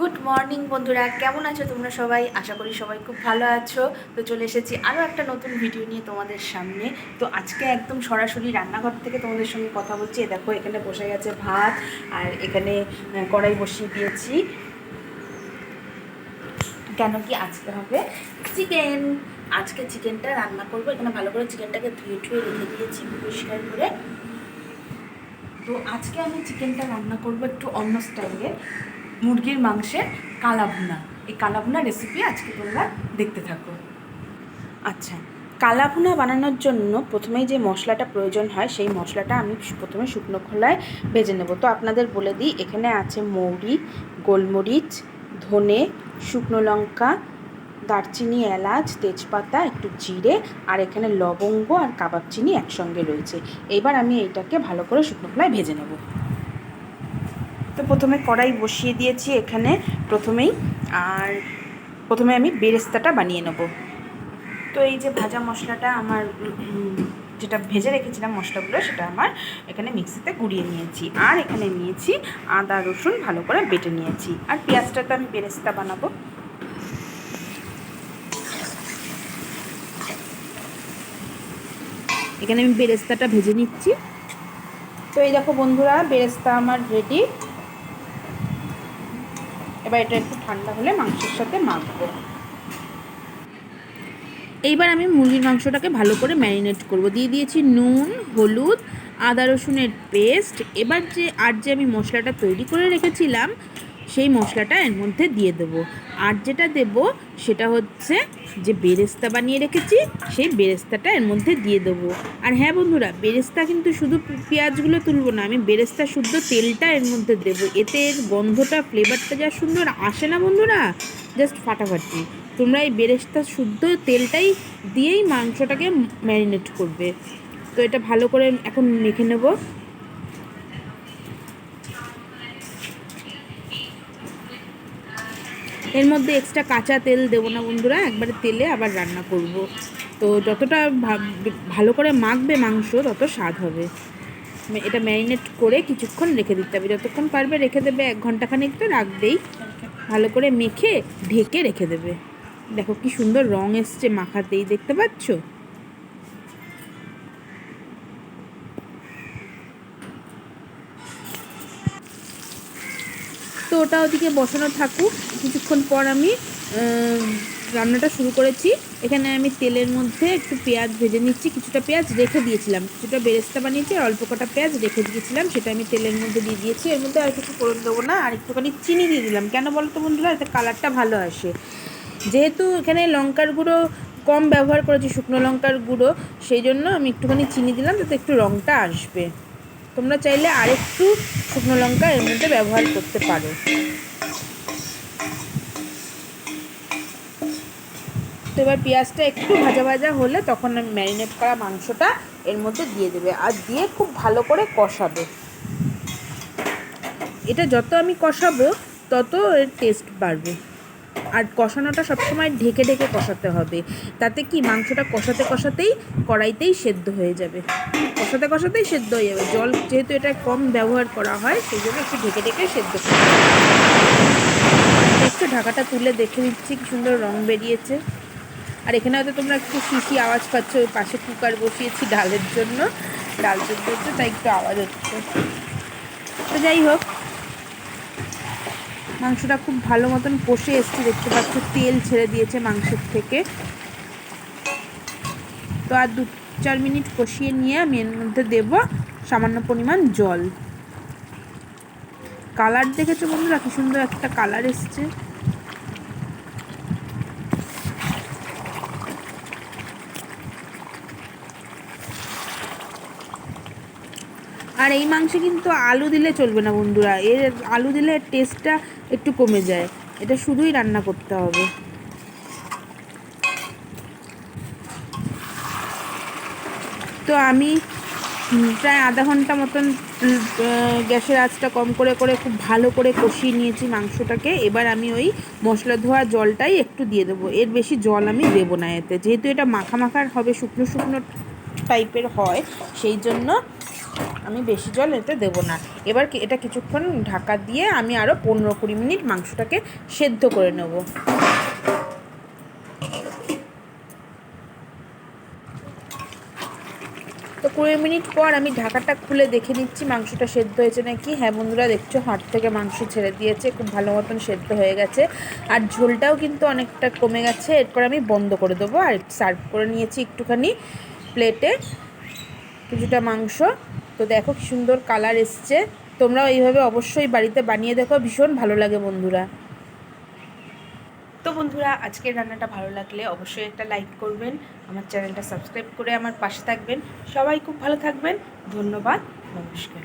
Good morning বন্ধুরা। কেমন আছো তোমরা সবাই? আশা করি সবাই খুব ভালো আছো। তো চলে এসেছি আরও একটা নতুন ভিডিও নিয়ে তোমাদের সামনে। তো আজকে একদম সরাসরি রান্নাঘর থেকে তোমাদের সঙ্গে কথা বলছি। দেখো, এখানে বসে গেছে ভাত আর এখানে কড়াই বসিয়ে দিয়েছি। কেন কি আজকে হবে? চিকেন আজকে চিকেনটা রান্না করব। এখানে ভালো করে চিকেনটাকে ধুয়ে ধুয়ে রেখে দিয়েছি পরিষ্কার করে। তো আজকে আমি চিকেনটা রান্না করব একটু অন্য স্টাইলে মুরগির মাংসের কালাভুনা। এই কালাভুনা রেসিপি আজকে তোমরা দেখতে থাকো। আচ্ছা কালাভুনা বানানোর জন্য প্রথমেই যে মশলাটা প্রয়োজন হয়, সেই মশলাটা আমি প্রথমে শুকনো খোলায় ভেজে নেব। তো আপনাদের বলে দিই, এখানে আছে মৌরি, গোলমরিচ, ধনে, শুকনো লঙ্কা, দারচিনি, এলাচ, তেজপাতা, একটু জিরে, আর এখানে লবঙ্গ আর কাবাব চিনি একসঙ্গে রয়েছে। এবার আমি এইটাকে ভালো করে শুকনো খোলায় ভেজে নেব। তো প্রথমে কড়াই বসিয়ে দিয়েছি এখানে প্রথমেই, আর প্রথমে আমি বেরেস্তাটা বানিয়ে নেব। তো এই যে ভাজা মশলাটা আমার যেটা ভেজে রেখেছিলাম মশলাগুলো, সেটা আমার এখানে মিক্সিতে গুঁড়িয়ে নিয়েছি। আর এখানে নিয়েছি আদা, রসুন ভালো করে বেটে নিয়েছি। আর পেঁয়াজটা তো আমি বেরেস্তা বানাবো। এখানে আমি বেরেস্তাটা ভেজে নিচ্ছি। তো এই দেখো বন্ধুরা, বেরেস্তা আমার রেডি এবার এটা একটু ঠান্ডা হলে মাংসের সাথে মাখবো। এইবার আমি মুরগির মাংসটাকে ভালো করে ম্যারিনেট করব। দিয়ে দিয়েছি নুন, হলুদ, আদা রসুনের পেস্ট। এবার যে, আর যে আমি মশলাটা তৈরি করে রেখেছিলাম সেই মশলাটা এর মধ্যে দিয়ে দেবো। আর যেটা দেব সেটা হচ্ছে যে বেরেস্তা বানিয়ে রেখেছি, সেই বেরেস্তাটা এর মধ্যে দিয়ে দেবো। আর হ্যাঁ বন্ধুরা, বেরেস্তা কিন্তু শুধু পেঁয়াজগুলো তুলবো না, আমি বেরেস্তা শুদ্ধ তেলটা এর মধ্যে দেবো। এতে এর গন্ধটা ফ্লেভারটা যা সুন্দর আসে না বন্ধুরা জাস্ট ফাটাফাটি। তোমরা এই বেরেস্তা শুদ্ধ তেলটাই দিয়েই মাংসটাকে ম্যারিনেট করবে। তো এটা ভালো করে এখন মেখে নেব। এর মধ্যে এক্সট্রা কাঁচা তেল দেবো না বন্ধুরা, একবারে তেলে আবার রান্না করব। তো যতটা ভালো করে মাখবে মাংস, তত স্বাদ হবে। এটা ম্যারিনেট করে কিছুক্ষণ রেখে দিতে হবে। যতক্ষণ পারবে রেখে দেবে, এক ঘন্টাখানিক তো রাখবেই। ভালো করে মেখে, ঢেকে রেখে দেবে। দেখো কি সুন্দর রং এসছে মাখাতেই, দেখতে পাচ্ছ? তো ওটা ওদিকে বসানো থাকুক কিছুক্ষণ পর আমি রান্নাটা শুরু করেছি। এখানে আমি তেলের মধ্যে একটু পেঁয়াজ ভেজে নিচ্ছি, কিছুটা পেঁয়াজ রেখে দিয়েছিলাম। কিছুটা বেরেস্তা বানিয়েছি, আর অল্প কটা পেঁয়াজ রেখে দিয়েছিলাম। সেটা আমি তেলের মধ্যে দিয়ে দিয়েছি। এর মধ্যে আর কিছু করে দেবো না, আর একটুখানি চিনি দিয়ে দিলাম। কেন বলো তো বন্ধুরা, এতে কালারটা ভালো আসে। যেহেতু এখানে লঙ্কার গুঁড়ো কম ব্যবহার করেছি, শুকনো লঙ্কার গুঁড়ো, সেই জন্য আমি একটুখানি চিনি দিলাম, যাতে একটু রঙটা আসবে। তোমরা চাইলে আরেকটু শুকনো লঙ্কা এর মধ্যে ব্যবহার করতে পারো। তো এবার পেঁয়াজটা একটু ভাজা ভাজা হলে তখন আমি ম্যারিনেট করা মাংসটা এর মধ্যে দিয়ে দেবে আর দিয়ে খুব ভালো করে কষাবে। এটা যত আমি কষাবো তত এর টেস্ট বাড়বে। আর কষানোটা সবসময় ঢেকে ঢেকে কষাতে হবে। তাতে কি মাংসটা কষাতে কষাতেই কড়াইতেই সেদ্ধ হয়ে যাবে। কষাতে কষাতেই সেদ্ধ হয়ে যাবে। জল যেহেতু এটা কম ব্যবহার করা হয় সেই জন্য একটু ঢেকে ঢেকে সেদ্ধ করতে একটু ঢাকাটা তুলে দেখে নিচ্ছি, কি সুন্দর রং বেরিয়েছে। আর এখানে হয়তো তোমরা একটু শিশি আওয়াজ পাচ্ছ, ওই পাশে কুকার বসিয়েছি ডালের জন্য। ডাল সেদ্ধ হচ্ছে, তাই একটু আওয়াজ হচ্ছে। তো যাই হোক মাংসটা খুব ভালো মতন কষে এসছে, দেখতে পাচ্ছ, তেল ছেড়ে দিয়েছে মাংসের থেকে। তো আর দু চার মিনিট কষিয়ে নিয়ে আমি এর মধ্যে দেবো সামান্য পরিমাণ জল। কালার দেখেছ বন্ধুরা? কি সুন্দর একটা কালার এসছে। আর এই মাংসে কিন্তু আলু দিলে চলবে না বন্ধুরা। এর আলু দিলে টেস্টটা একটু কমে যায়। এটা শুধুই রান্না করতে হবে। তো আমি প্রায় আধা ঘণ্টা মতন গ্যাসের আঁচটা কম করে করে খুব ভালো করে কষিয়ে নিয়েছি মাংসটাকে। এবার আমি ওই মশলা ধোয়া জলটাই একটু দিয়ে দেবো। এর বেশি জল আমি দেবো না এতে। যেহেতু এটা মাখা মাখার হবে, শুকনো শুকনো টাইপের হয়, সেই জন্য আমি বেশি জল এতে দেবো না। এবার এটা কিছুক্ষণ ঢাকা দিয়ে আমি আরও পনেরো কুড়ি মিনিট মাংসটাকে সেদ্ধ করে নেব। তো কুড়ি মিনিট পর আমি ঢাকাটা খুলে দেখে নিচ্ছি মাংসটা সেদ্ধ হয়েছে নাকি। হ্যাঁ বন্ধুরা, দেখছ, হাট থেকে মাংস ছেড়ে দিয়েছে, খুব ভালো মতন সেদ্ধ হয়ে গেছে। আর ঝোলটাও কিন্তু অনেকটা কমে গেছে, এরপর আমি বন্ধ করে দেবো। আর সার্ভ করে নিয়েছি একটুখানি প্লেটে কিছুটা মাংস। তো দেখো কি সুন্দর কালার এসছে। তোমরাও এইভাবে অবশ্যই বাড়িতে বানিয়ে দেখো, ভীষণ ভালো লাগে বন্ধুরা। তো বন্ধুরা, আজকের রান্নাটা ভালো লাগলে অবশ্যই একটা লাইক করবেন, আমার চ্যানেলটা সাবস্ক্রাইব করে আমার পাশে থাকবেন। সবাই খুব ভালো থাকবেন, ধন্যবাদ, নমস্কার।